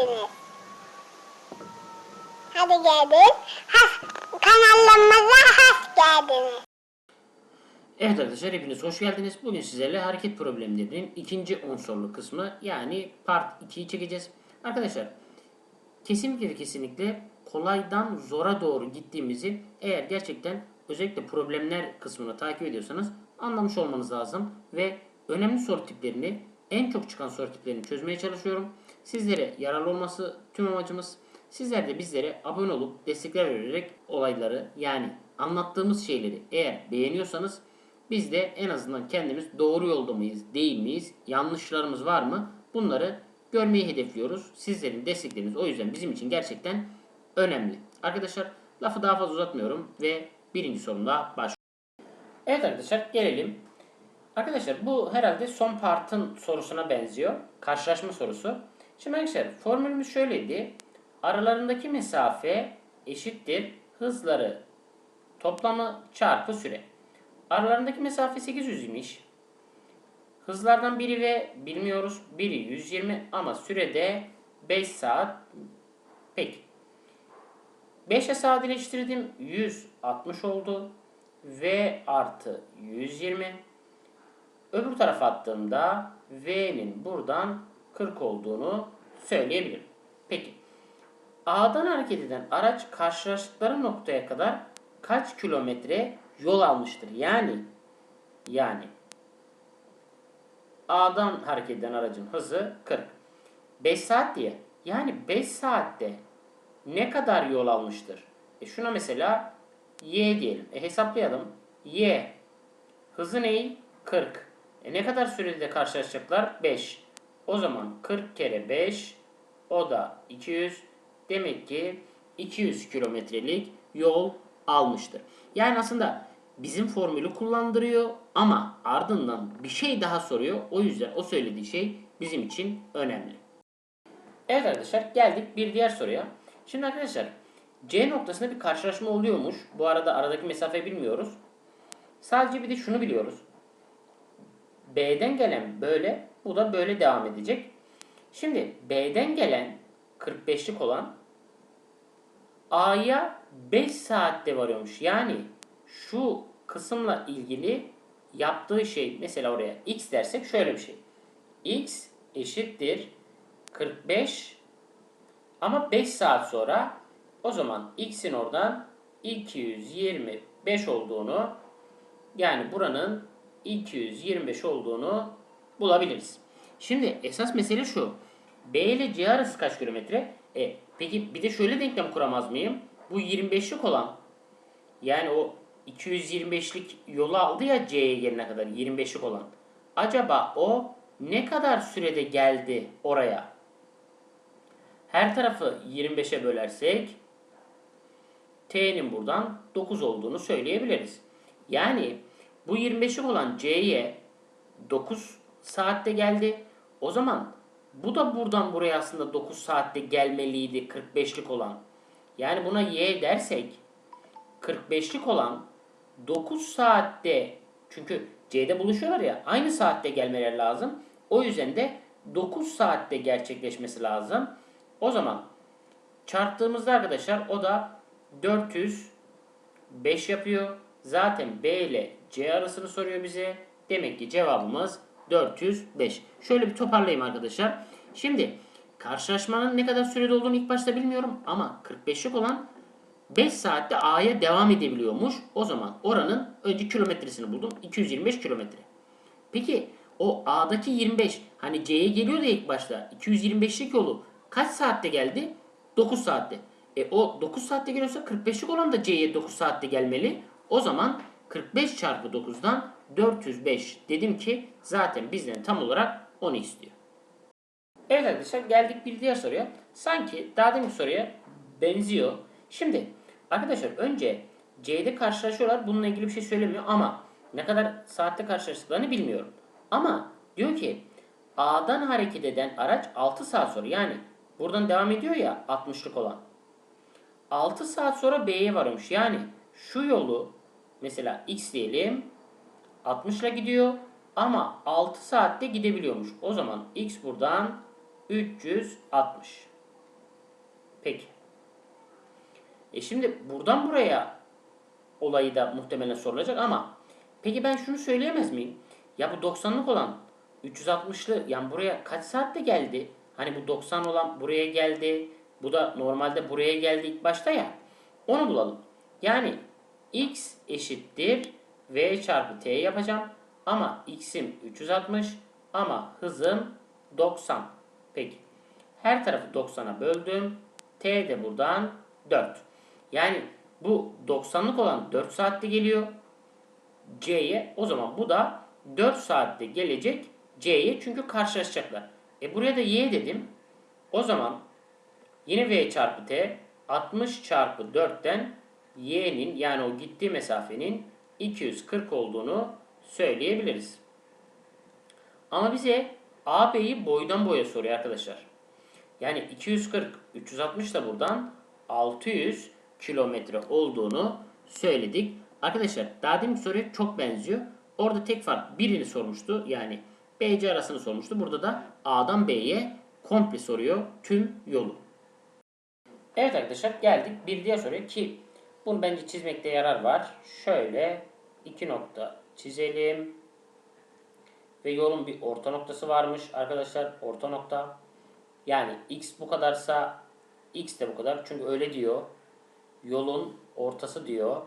geldiniz. Hadi gelin. Has, kanalımıza hoş geldiniz. Evet arkadaşlar hepiniz hoş geldiniz. Bugün sizlerle hareket problemlerinin ikinci unsurlu kısmı yani part 2'yi çekeceğiz. Arkadaşlar kesinlikle kesinlikle kolaydan zora doğru gittiğimizi eğer gerçekten özellikle problemler kısmını takip ediyorsanız anlamış olmanız lazım ve önemli soru tiplerini en çok çıkan soru tiplerini çözmeye çalışıyorum. Sizlere yararlı olması tüm amacımız. Sizler de bizlere abone olup destekler vererek olayları yani anlattığımız şeyleri eğer beğeniyorsanız biz de en azından kendimiz doğru yolda mıyız, değil miyiz, yanlışlarımız var mı bunları görmeyi hedefliyoruz. Sizlerin destekleriniz o yüzden bizim için gerçekten önemli. Arkadaşlar lafı daha fazla uzatmıyorum ve birinci sorumla başlıyorum. Evet arkadaşlar gelelim. Arkadaşlar bu herhalde son partın sorusuna benziyor. Karşılaşma sorusu. Şimdi arkadaşlar formülümüz şöyleydi. Aralarındaki mesafe eşittir hızları toplamı çarpı süre. Aralarındaki mesafe 800 imiş. Hızlardan biri ve bilmiyoruz. Biri 120 ama sürede 5 saat. Peki. 5'e sadeleştirdim. 160 oldu. V artı 120. Öbür tarafa attığımda V'nin buradan 40 olduğunu söyleyebilirim. Peki. A'dan hareket eden araç karşılaştıkları noktaya kadar kaç kilometre yol almıştır? Yani yani A'dan hareket eden aracın hızı 40. 5 saat diye. Yani 5 saatte ne kadar yol almıştır? E şuna mesela Y diyelim. E hesaplayalım. Y hızı neyi? 40. E ne kadar sürede karşılaşacaklar? 5. O zaman 40 kere 5 o da 200. Demek ki 200 kilometrelik yol almıştır. Yani aslında bizim formülü kullandırıyor ama ardından bir şey daha soruyor. O yüzden o söylediği şey bizim için önemli. Evet arkadaşlar geldik bir diğer soruya. Şimdi arkadaşlar C noktasında bir karşılaşma oluyormuş. Bu arada aradaki mesafe bilmiyoruz. Sadece bir de şunu biliyoruz. B'den gelen böyle, bu da böyle devam edecek. Şimdi B'den gelen 45'lik olan A'ya 5 saatte varıyormuş. Yani şu kısımla ilgili yaptığı şey mesela oraya x dersek şöyle bir şey. x eşittir 45 ama 5 saat sonra o zaman x'in oradan 225 olduğunu yani buranın 225 olduğunu bulabiliriz. Şimdi esas mesele şu. B ile C arası kaç kilometre? E, peki bir de şöyle denklem kuramaz mıyım? Bu 25'lik olan yani o 225'lik yolu aldı ya C'ye gelene kadar 25'lik olan. Acaba o ne kadar sürede geldi oraya? Her tarafı 25'e bölersek T'nin buradan 9 olduğunu söyleyebiliriz. Yani bu 25'lik olan C'ye 9 saatte geldi. O zaman bu da buradan buraya aslında 9 saatte gelmeliydi 45'lik olan. Yani buna Y dersek 45'lik olan 9 saatte çünkü C'de buluşuyorlar ya aynı saatte gelmeleri lazım. O yüzden de 9 saatte gerçekleşmesi lazım. O zaman çarptığımızda arkadaşlar o da 405 yapıyor. Zaten B ile C arasını soruyor bize. Demek ki cevabımız 405. Şöyle bir toparlayayım arkadaşlar. Şimdi karşılaşmanın ne kadar sürede olduğunu ilk başta bilmiyorum ama 45'lik olan 5 saatte A'ya devam edebiliyormuş. O zaman oranın önce kilometresini buldum. 225 kilometre. Peki o A'daki 25 hani C'ye geliyordu ya ilk başta. 225'lik yolu kaç saatte geldi? 9 saatte. E o 9 saatte geliyorsa 45'lik olan da C'ye 9 saatte gelmeli. O zaman 45 çarpı 9'dan 405 dedim ki zaten bizden tam olarak onu istiyor. Evet arkadaşlar geldik bir diğer soruya. Sanki daha demin soruya benziyor. Şimdi arkadaşlar önce C'de karşılaşıyorlar. Bununla ilgili bir şey söylemiyor ama ne kadar saatte karşılaştıklarını bilmiyorum. Ama diyor ki A'dan hareket eden araç 6 saat sonra yani buradan devam ediyor ya 60'lık olan. 6 saat sonra B'ye varmış. Yani şu yolu mesela X diyelim 60 ile gidiyor ama 6 saatte gidebiliyormuş. O zaman X buradan 360. Peki. E şimdi buradan buraya olayı da muhtemelen sorulacak ama peki ben şunu söyleyemez miyim? Ya bu 90'lık olan 360'lı yani buraya kaç saatte geldi? Hani bu 90 olan buraya geldi. Bu da normalde buraya geldi ilk başta ya. Onu bulalım. Yani x eşittir v çarpı t yapacağım. Ama x'im 360 ama hızım 90. Peki. Her tarafı 90'a böldüm. T de buradan 4. Yani bu 90'lık olan 4 saatte geliyor. C'ye o zaman bu da 4 saatte gelecek C'ye çünkü karşılaşacaklar. E buraya da Y dedim. O zaman yine V çarpı T 60 çarpı 4'ten Y'nin yani o gittiği mesafenin 240 olduğunu söyleyebiliriz. Ama bize AB'yi boydan boya soruyor arkadaşlar. Yani 240, 360 da buradan 600 kilometre olduğunu söyledik. Arkadaşlar daha demin soruya çok benziyor. Orada tek fark birini sormuştu. Yani BC arasını sormuştu. Burada da A'dan B'ye komple soruyor tüm yolu. Evet arkadaşlar geldik bir diğer soruya ki bunu bence çizmekte yarar var. Şöyle iki nokta çizelim. Ve yolun bir orta noktası varmış arkadaşlar. Orta nokta. Yani x bu kadarsa x de bu kadar. Çünkü öyle diyor. Yolun ortası diyor.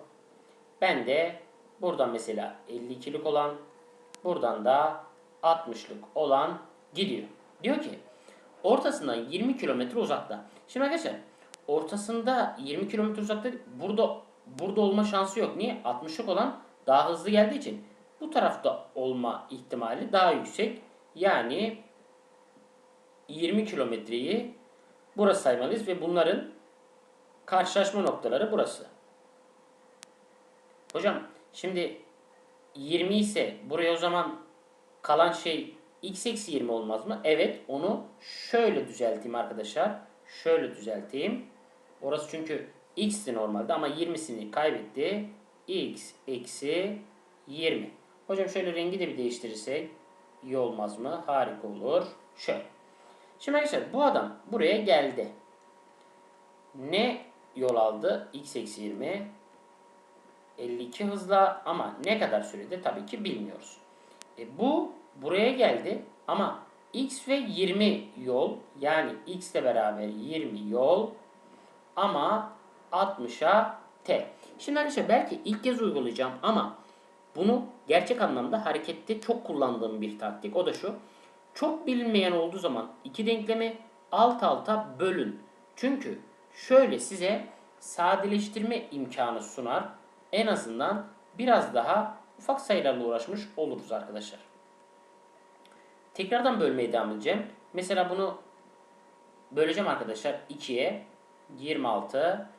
Ben de buradan mesela 52'lik olan buradan da 60'lık olan gidiyor. Diyor ki ortasından 20 kilometre uzakta. Şimdi arkadaşlar ortasında 20 kilometre uzakta burada burada olma şansı yok. Niye? 60'lık olan daha hızlı geldiği için bu tarafta olma ihtimali daha yüksek. Yani 20 kilometreyi burası saymalıyız ve bunların karşılaşma noktaları burası. Hocam şimdi 20 ise buraya o zaman kalan şey x eksi 20 olmaz mı? Evet onu şöyle düzelteyim arkadaşlar. Şöyle düzelteyim. Orası çünkü x'ti normalde ama 20'sini kaybetti. x eksi 20. Hocam şöyle rengi de bir değiştirirsek iyi olmaz mı? Harika olur. Şöyle. Şimdi arkadaşlar bu adam buraya geldi. Ne yol aldı? x eksi 20. 52 hızla ama ne kadar sürede tabii ki bilmiyoruz. E bu buraya geldi ama x ve 20 yol yani x ile beraber 20 yol ama 60'a t. Şimdi arkadaşlar belki ilk kez uygulayacağım ama bunu gerçek anlamda harekette çok kullandığım bir taktik. O da şu. Çok bilinmeyen olduğu zaman iki denklemi alt alta bölün. Çünkü şöyle size sadeleştirme imkanı sunar. En azından biraz daha ufak sayılarla uğraşmış oluruz arkadaşlar. Tekrardan bölmeye devam edeceğim. Mesela bunu böleceğim arkadaşlar 2'ye 26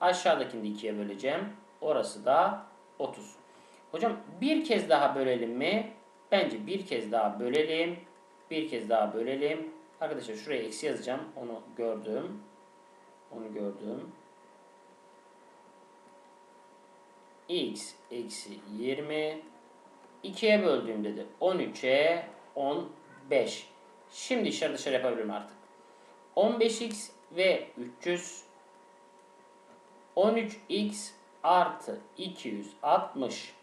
aşağıdakini de 2'ye böleceğim. Orası da 30. Hocam bir kez daha bölelim mi? Bence bir kez daha bölelim. Bir kez daha bölelim. Arkadaşlar şuraya eksi yazacağım. Onu gördüm. Onu gördüm. x eksi 20 2'ye böldüğümde de 13'e 15. Şimdi dışarı dışarı yapabilirim artık. 15x ve 300 13x artı 260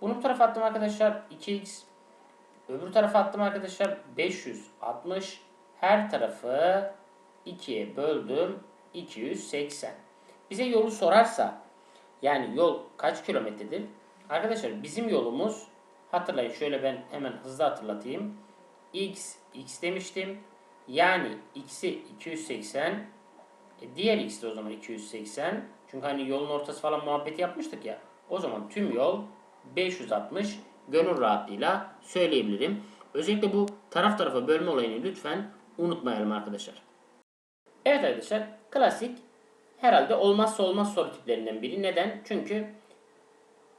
bunu bu tarafa attım arkadaşlar 2x öbür tarafa attım arkadaşlar 560 her tarafı 2'ye böldüm 280 bize yolu sorarsa yani yol kaç kilometredir? Arkadaşlar bizim yolumuz hatırlayın şöyle ben hemen hızlı hatırlatayım. X, X demiştim. Yani X'i 280. E diğer X de o zaman 280. Çünkü hani yolun ortası falan muhabbeti yapmıştık ya. O zaman tüm yol 560 gönül rahatlığıyla söyleyebilirim. Özellikle bu taraf tarafa bölme olayını lütfen unutmayalım arkadaşlar. Evet arkadaşlar klasik herhalde olmazsa olmaz soru tiplerinden biri. Neden? Çünkü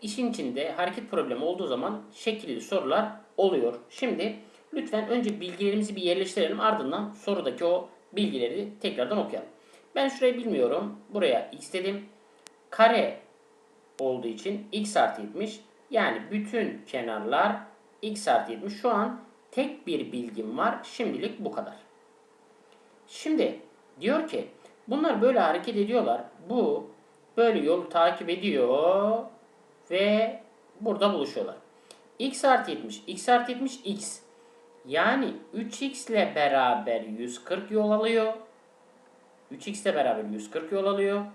işin içinde hareket problemi olduğu zaman şekilli sorular oluyor. Şimdi lütfen önce bilgilerimizi bir yerleştirelim ardından sorudaki o bilgileri tekrardan okuyalım. Ben şurayı bilmiyorum. Buraya x dedim. Kare olduğu için x artı 70 yani bütün kenarlar x artı 70. Şu an tek bir bilgim var. Şimdilik bu kadar. Şimdi diyor ki Bunlar böyle hareket ediyorlar. Bu böyle yolu takip ediyor ve burada buluşuyorlar. x artı 70, x artı 70, x. Yani 3x ile beraber 140 yol alıyor. 3x ile beraber 140 yol alıyor.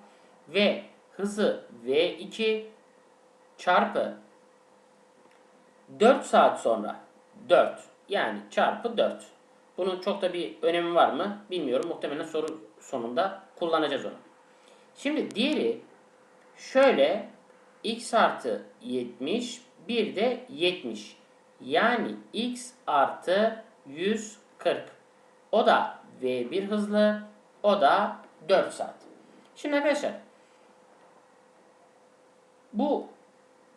Ve hızı v2 çarpı 4 saat sonra 4 yani çarpı 4. Bunun çok da bir önemi var mı bilmiyorum. Muhtemelen soru sonunda kullanacağız onu. Şimdi diğeri şöyle x artı 70 bir de 70. Yani x artı 140. O da v1 hızlı. O da 4 saat. Şimdi arkadaşlar bu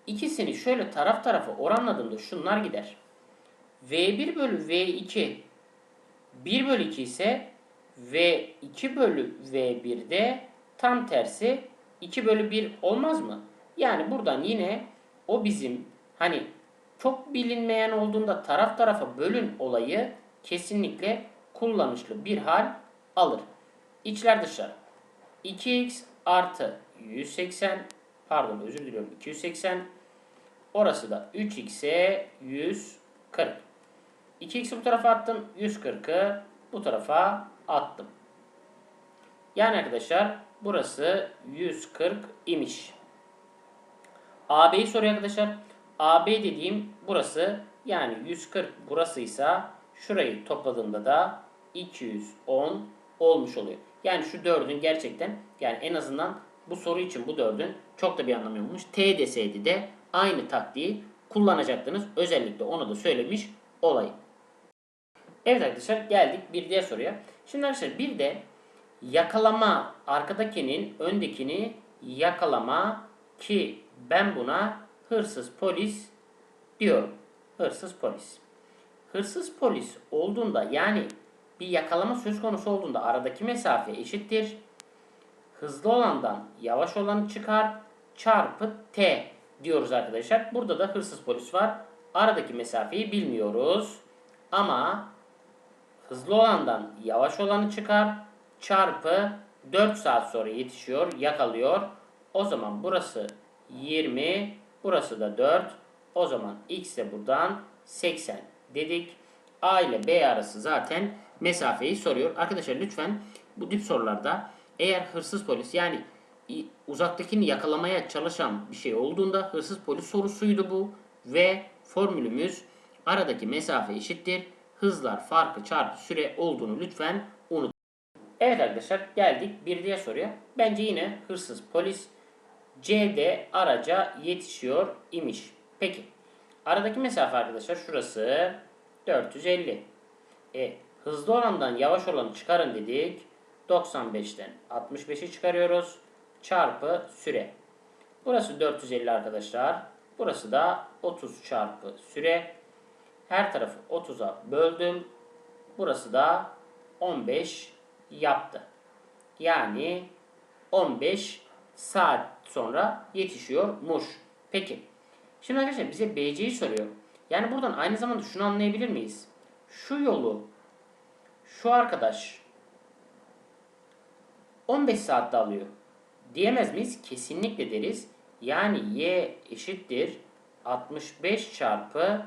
ikisini şöyle taraf tarafa oranladığımda şunlar gider. V1 bölü V2 1 bölü 2 ise V2 bölü V1'de tam tersi 2 bölü 1 olmaz mı? Yani buradan yine o bizim hani çok bilinmeyen olduğunda taraf tarafa bölün olayı kesinlikle kullanışlı bir hal alır. İçler dışlar. 2x artı 180 pardon özür diliyorum 280 orası da 3x'e 140 2x'i bu tarafa attım 140'ı bu tarafa attım. Yani arkadaşlar burası 140 imiş. AB'yi soruyor arkadaşlar. AB dediğim burası yani 140 burasıysa şurayı topladığımda da 210 olmuş oluyor. Yani şu 4'ün gerçekten yani en azından bu soru için bu 4'ün çok da bir anlamı yokmuş. T deseydi de aynı taktiği kullanacaktınız. Özellikle onu da söylemiş olayım. Evet arkadaşlar geldik bir diğer soruya. Şimdi arkadaşlar bir de yakalama arkadakinin öndekini yakalama ki ben buna hırsız polis diyorum. Hırsız polis. Hırsız polis olduğunda yani bir yakalama söz konusu olduğunda aradaki mesafe eşittir. Hızlı olandan yavaş olanı çıkar çarpı t diyoruz arkadaşlar. Burada da hırsız polis var. Aradaki mesafeyi bilmiyoruz. Ama hızlı olandan yavaş olanı çıkar çarpı 4 saat sonra yetişiyor, yakalıyor. O zaman burası 20, burası da 4. O zaman x de buradan 80 dedik. A ile B arası zaten mesafeyi soruyor. Arkadaşlar lütfen bu tip sorularda eğer hırsız polis yani uzaktakini yakalamaya çalışan bir şey olduğunda hırsız polis sorusuydu bu ve formülümüz aradaki mesafe eşittir. Hızlar farkı çarpı süre olduğunu lütfen unutmayın. Evet arkadaşlar geldik bir diğer soruya. Bence yine hırsız polis C'de araca yetişiyor imiş. Peki aradaki mesafe arkadaşlar şurası 450. E hızlı olandan yavaş olanı çıkarın dedik. 95'ten 65'i çıkarıyoruz. Çarpı süre. Burası 450 arkadaşlar. Burası da 30 çarpı süre. Her tarafı 30'a böldüm. Burası da 15 yaptı. Yani 15 saat sonra yetişiyormuş. Peki. Şimdi arkadaşlar bize BC'yi soruyor. Yani buradan aynı zamanda şunu anlayabilir miyiz? Şu yolu şu arkadaş 15 saatte alıyor. Diyemez miyiz? Kesinlikle deriz. Yani y eşittir 65 çarpı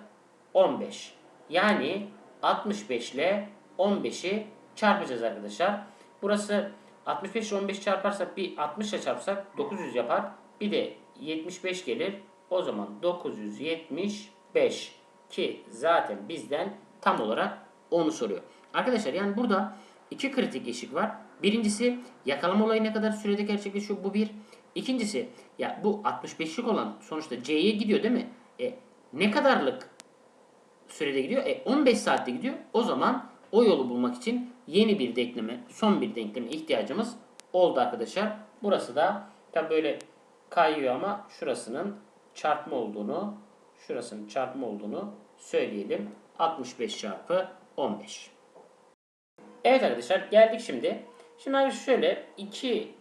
15. Yani 65 ile 15'i çarpacağız arkadaşlar. Burası 65 ile 15 çarparsak bir 60 ile çarpsak 900 yapar. Bir de 75 gelir. O zaman 975 ki zaten bizden tam olarak onu soruyor. Arkadaşlar yani burada iki kritik eşik var. Birincisi yakalama olayı ne kadar sürede gerçekleşiyor bu bir. İkincisi ya bu 65'lik olan sonuçta C'ye gidiyor değil mi? E, ne kadarlık sürede gidiyor? E, 15 saatte gidiyor. O zaman o yolu bulmak için yeni bir denkleme, son bir denkleme ihtiyacımız oldu arkadaşlar. Burası da tam böyle kayıyor ama şurasının çarpma olduğunu, şurasının çarpma olduğunu söyleyelim. 65 çarpı 15. Evet arkadaşlar geldik şimdi. Şimdi arkadaşlar şöyle iki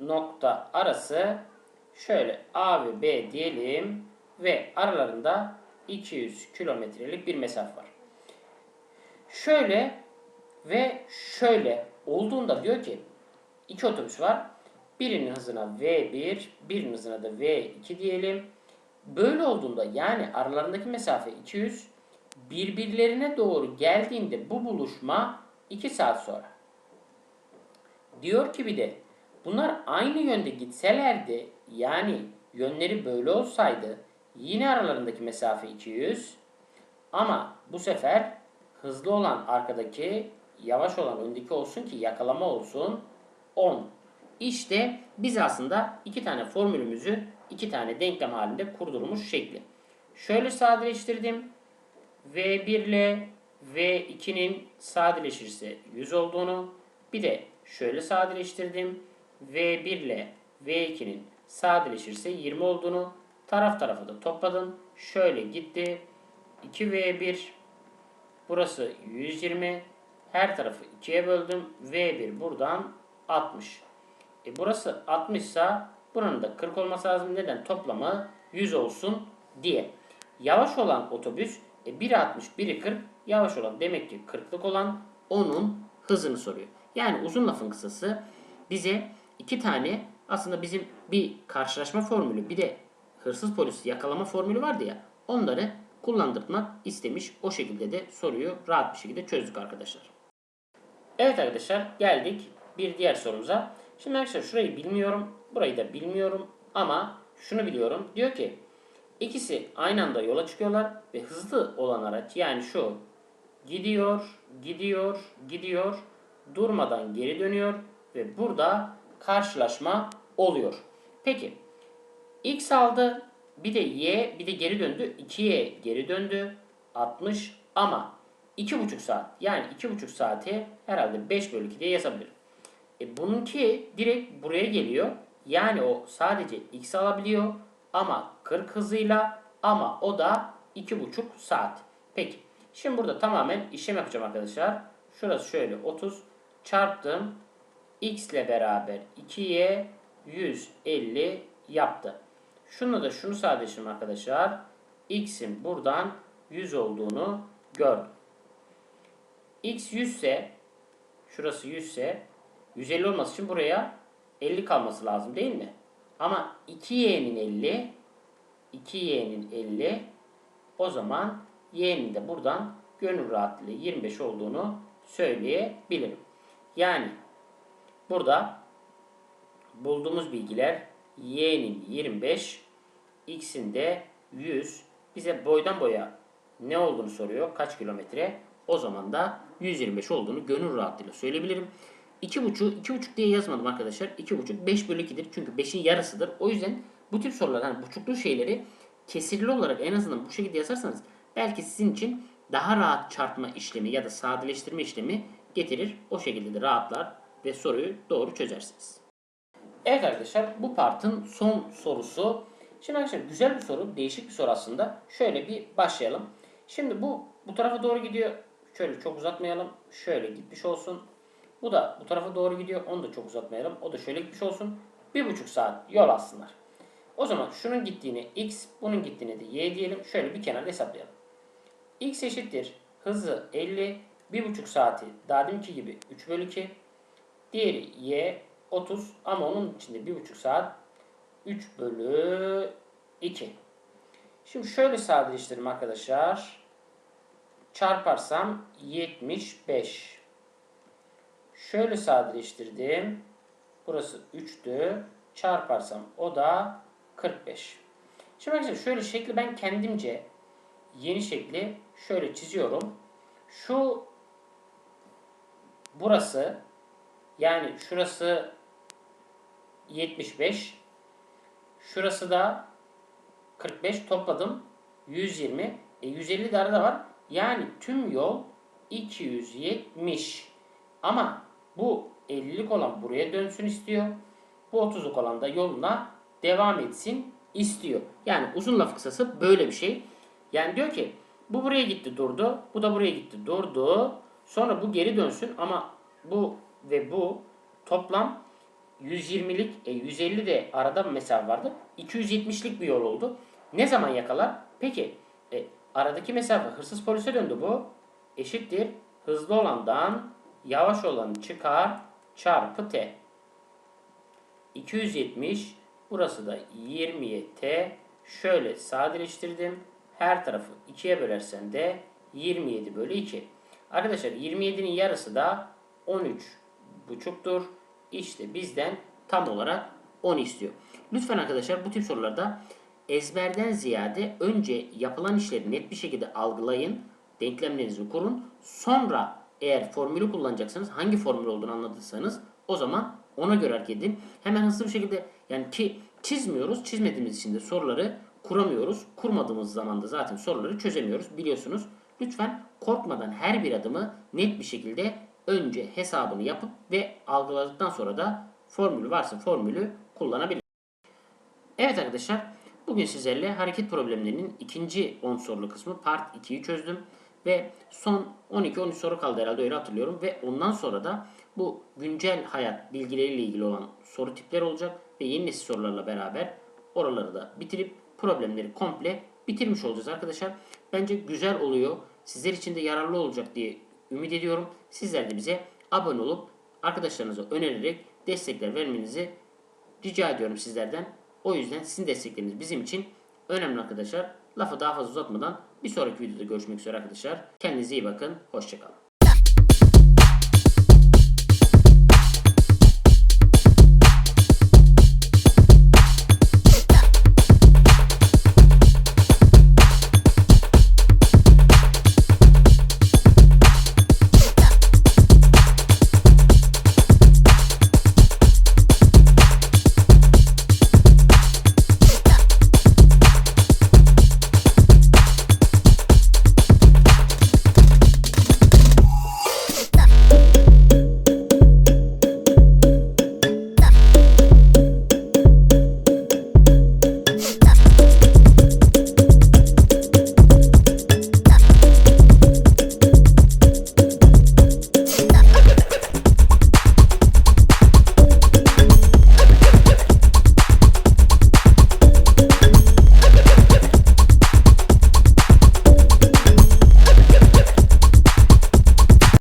nokta arası şöyle A ve B diyelim ve aralarında 200 kilometrelik bir mesafe var. Şöyle ve şöyle olduğunda diyor ki iki otobüs var. Birinin hızına V1, birinin hızına da V2 diyelim. Böyle olduğunda yani aralarındaki mesafe 200 birbirlerine doğru geldiğinde bu buluşma 2 saat sonra. Diyor ki bir de bunlar aynı yönde gitselerdi yani yönleri böyle olsaydı yine aralarındaki mesafe 200 ama bu sefer hızlı olan arkadaki yavaş olan öndeki olsun ki yakalama olsun 10. İşte biz aslında iki tane formülümüzü iki tane denklem halinde kurdurmuş şekli. Şöyle sadeleştirdim. V1 ile V2'nin sadeleşirse 100 olduğunu bir de şöyle sadeleştirdim. V1 ile V2'nin sadeleşirse 20 olduğunu taraf tarafa da topladım. Şöyle gitti. 2V1 burası 120 her tarafı 2'ye böldüm. V1 buradan 60. E burası 60 ise buranın da 40 olması lazım. Neden? Toplamı 100 olsun diye. Yavaş olan otobüs e, biri 60, biri 40. Yavaş olan demek ki 40'lık olan onun hızını soruyor. Yani uzun lafın kısası bize iki tane aslında bizim bir karşılaşma formülü bir de hırsız polisi yakalama formülü vardı ya onları kullandırmak istemiş. O şekilde de soruyu rahat bir şekilde çözdük arkadaşlar. Evet arkadaşlar geldik bir diğer sorumuza. Şimdi arkadaşlar şurayı bilmiyorum. Burayı da bilmiyorum. Ama şunu biliyorum. Diyor ki ikisi aynı anda yola çıkıyorlar ve hızlı olan araç yani şu gidiyor, gidiyor, gidiyor, durmadan geri dönüyor ve burada karşılaşma oluyor. Peki X aldı, bir de Y, bir de geri döndü. 2Y geri döndü. 60 ama 2,5 saat. Yani 2,5 saati herhalde 5 bölü 2 diye yazabilirim. E bununki direkt buraya geliyor. Yani o sadece X alabiliyor ama 40 hızıyla ama o da 2,5 saat. Peki. Şimdi burada tamamen işlem yapacağım arkadaşlar. Şurası şöyle 30 çarptım. X ile beraber 2'ye 150 yaptı. Şunu da şunu sadeleştirdim arkadaşlar. X'in buradan 100 olduğunu gördüm. X 100 ise şurası 100 ise 150 olması için buraya 50 kalması lazım değil mi? Ama 2y'nin 50 2y'nin 50 o zaman y'nin de buradan gönül rahatlığıyla 25 olduğunu söyleyebilirim. Yani burada bulduğumuz bilgiler y'nin 25 x'in de 100 bize boydan boya ne olduğunu soruyor. Kaç kilometre? O zaman da 125 olduğunu gönül rahatlığıyla söyleyebilirim. 2,5 2,5 diye yazmadım arkadaşlar. 2,5 5 bölü 2'dir. Çünkü 5'in yarısıdır. O yüzden bu tip sorular hani buçuklu şeyleri kesirli olarak en azından bu şekilde yazarsanız belki sizin için daha rahat çarpma işlemi ya da sadeleştirme işlemi getirir. O şekilde de rahatlar ve soruyu doğru çözersiniz. Evet arkadaşlar bu partın son sorusu. Şimdi arkadaşlar güzel bir soru, değişik bir soru aslında. Şöyle bir başlayalım. Şimdi bu bu tarafa doğru gidiyor. Şöyle çok uzatmayalım. Şöyle gitmiş olsun. Bu da bu tarafa doğru gidiyor. Onu da çok uzatmayalım. O da şöyle gitmiş olsun. Bir buçuk saat yol alsınlar. O zaman şunun gittiğini x, bunun gittiğini de y diyelim. Şöyle bir kenarda hesaplayalım. x eşittir. Hızı 50. Bir buçuk saati daha deminki gibi 3 bölü 2. Diğeri y 30 ama onun içinde bir buçuk saat 3 bölü 2. Şimdi şöyle sadeleştirelim arkadaşlar. Çarparsam 75. Şöyle sadeleştirdim. Burası 3'tü. Çarparsam o da 45. Şimdi arkadaşlar şöyle şekli ben kendimce yeni şekli şöyle çiziyorum. Şu burası yani şurası 75. Şurası da 45 topladım. 120. E 150 de arada var. Yani tüm yol 270. Ama bu 50'lik olan buraya dönsün istiyor. Bu 30'luk olan da yoluna devam etsin istiyor. Yani uzun laf kısası böyle bir şey. Yani diyor ki bu buraya gitti durdu. Bu da buraya gitti durdu. Sonra bu geri dönsün ama bu ve bu toplam 120'lik, e, 150 de arada mesafe vardı. 270'lik bir yol oldu. Ne zaman yakalar? Peki e, aradaki mesafe hırsız polise döndü bu. Eşittir. Hızlı olandan yavaş olanı çıkar çarpı t. 270 burası da 20'ye t şöyle sadeleştirdim. Her tarafı 2'ye bölersen de 27 bölü 2. Arkadaşlar 27'nin yarısı da 13 buçuktur. İşte bizden tam olarak 10 istiyor. Lütfen arkadaşlar bu tip sorularda ezberden ziyade önce yapılan işleri net bir şekilde algılayın. Denklemlerinizi kurun. Sonra eğer formülü kullanacaksanız hangi formül olduğunu anladıysanız o zaman ona göre hareket edin. Hemen hızlı bir şekilde yani ki çizmiyoruz. Çizmediğimiz için de soruları kuramıyoruz. Kurmadığımız zaman da zaten soruları çözemiyoruz biliyorsunuz. Lütfen korkmadan her bir adımı net bir şekilde önce hesabını yapıp ve algıladıktan sonra da formülü varsa formülü kullanabilirsiniz. Evet arkadaşlar bugün sizlerle hareket problemlerinin ikinci 10 sorulu kısmı part 2'yi çözdüm. Ve son 12-13 soru kaldı herhalde öyle hatırlıyorum. Ve ondan sonra da bu güncel hayat bilgileriyle ilgili olan soru tipleri olacak. Ve yeni nesil sorularla beraber oraları da bitirip problemleri komple bitirmiş olacağız arkadaşlar. Bence güzel oluyor. Sizler için de yararlı olacak diye ümit ediyorum. Sizler de bize abone olup arkadaşlarınıza önererek destekler vermenizi rica ediyorum sizlerden. O yüzden sizin destekleriniz bizim için önemli arkadaşlar. Lafı daha fazla uzatmadan bir sonraki videoda görüşmek üzere arkadaşlar. Kendinize iyi bakın. Hoşçakalın.